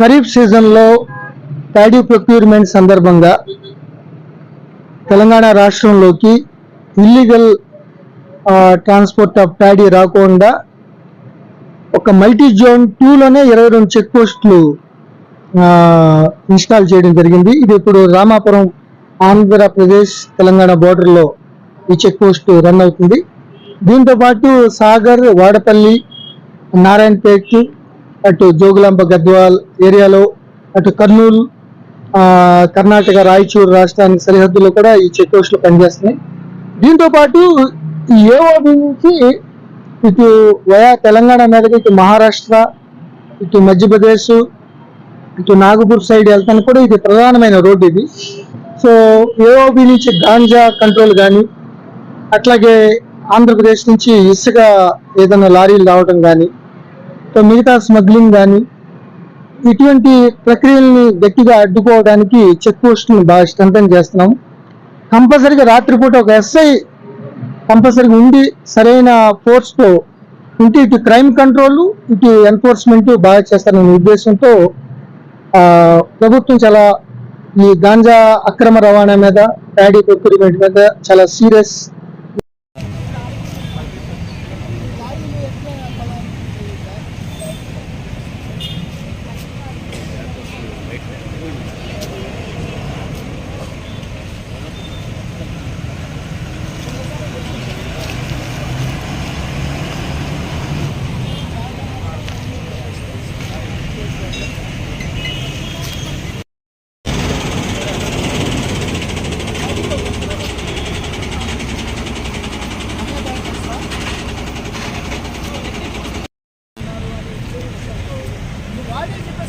ఖరీఫ్ సీజన్లో paddy procurement సందర్భంగా తెలంగాణ రాష్ట్రంలోకి ఇల్లీగల్ ట్రాన్స్పోర్ట్ ఆఫ్ ప్యాడీ రాకుండా ఒక మల్టీ జోన్ టూలోనే ఇరవై రెండు చెక్ పోస్టులు ఇన్స్టాల్ చేయడం జరిగింది. ఇది ఇప్పుడు రామాపురం ఆంధ్రప్రదేశ్ తెలంగాణ బోర్డర్లో ఈ చెక్ పోస్ట్ రన్ అవుతుంది. దీంతో పాటు సాగర్ వాడపల్లి నారాయణపేట్ అటు జోగులాంబ గద్వాల్ ఏరియాలో అటు కర్నూలు కర్ణాటక రాయచూరు రాష్ట్రానికి సరిహద్దులో కూడా ఈ చెక్ పోస్టులు పనిచేస్తున్నాయి. దీంతో పాటు ఈ ఏఓబి నుంచి ఇటు వయా తెలంగాణ మీదకి ఇటు మహారాష్ట్ర ఇటు మధ్యప్రదేశ్ ఇటు నాగపూర్ సైడ్ వెళ్తాను కూడా ఇది ప్రధానమైన రోడ్డు ఇది. సో ఏఓబి నుంచి గాంజా కంట్రోల్ కానీ అట్లాగే ఆంధ్రప్రదేశ్ నుంచి ఇసుక ఏదైనా లారీలు రావడం కానీ మిగతా స్మగ్లింగ్ కానీ ఇటువంటి ప్రక్రియల్ని గట్టిగా అడ్డుకోవడానికి చెక్ పోస్టులను బాగా స్ట్రెంథన్ చేస్తున్నాం కంపల్సరీగా రాత్రిపూట ఒక ఎస్ఐ కంపల్సరీగా ఉండి సరైన ఫోర్స్తో ఉంటే ఇటు క్రైమ్ కంట్రోల్ ఇటు ఎన్ఫోర్స్మెంట్ బాగా చేస్తారనే ఉద్దేశంతో ప్రభుత్వం చాలా ఈ గాంజా అక్రమ రవాణా మీద ప్యాడీ ప్రొక్యూర్మెంట్ మీద చాలా సీరియస్